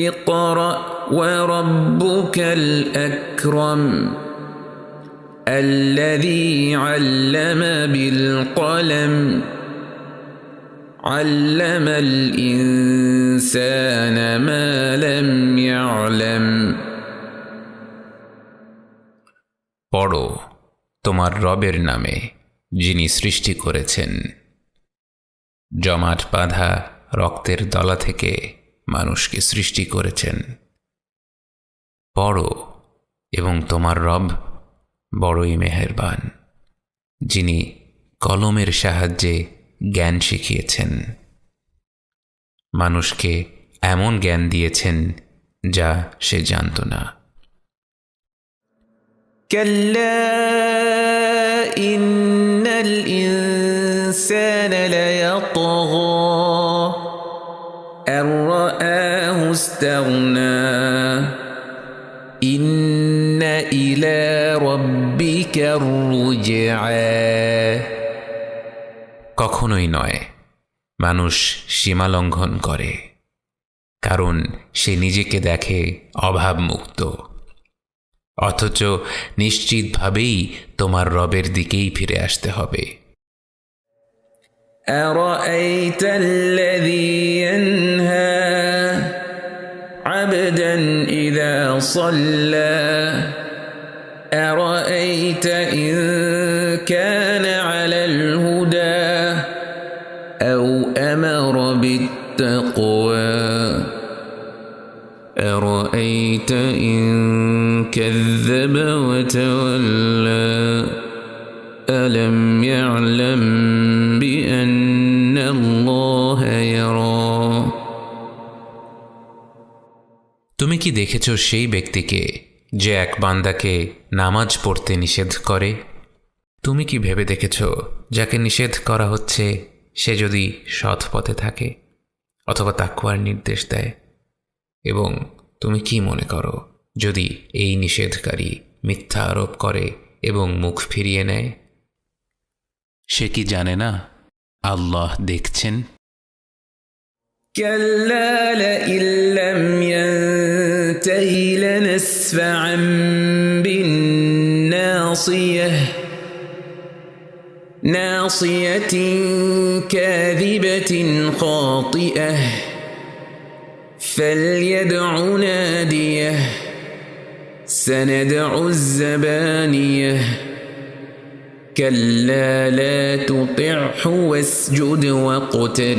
اقرأ وربك الأكرم الذي علم بالقلم علم الإنسان ما لم يعلم পড়ো তোমার রবের নামে যিনি সৃষ্টি করেছেন জমাট বাঁধা রক্তের দলা থেকে মানুষকে সৃষ্টি করেছেন পড়ো এবং তোমার রব বড়ই মেহেরবান যিনি কলমের সাহায্যে জ্ঞান শিখিয়েছেন মানুষকে এমন জ্ঞান দিয়েছেন যা সে জানত না كلا إن الإنسان ليطغى رآه استغنى إن إلى ربك الرجعى কখনোই নয় মানুষ সীমালঙ্ঘন করে কারণ সে নিজেকে দেখে অভাবমুক্ত অথচ নিশ্চিতভাবেই তোমার রবের দিকেই ফিরে আসতে হবে أرأيت إذا صلى. أرأيت إن كان على الهدى أو أمر بالتقوى؟ أرأيت إن كذب وتولى؟ ألم يعلم بأن তুমি কি দেখেছ সেই ব্যক্তিকে যে এক বান্দাকে নামাজ পড়তে নিষেধ করে তুমি কি ভেবে দেখেছ যাকে নিষেধ করা হচ্ছে সে যদি সৎ পথে থাকে অথবা তাকুয়ার নির্দেশ দেয় এবং তুমি কি মনে করো যদি এই নিষেধকারী মিথ্যা আরোপ করে এবং মুখ ফিরিয়ে নেয় সে কি জানে না আল্লাহ দেখছেন كلا لئن لم ينته لنسفعا بالناصية. ناصية كاذبة خاطئة. فليدع نادية. سندع الزبانية. كلا لا تطعه واسجد واقترب.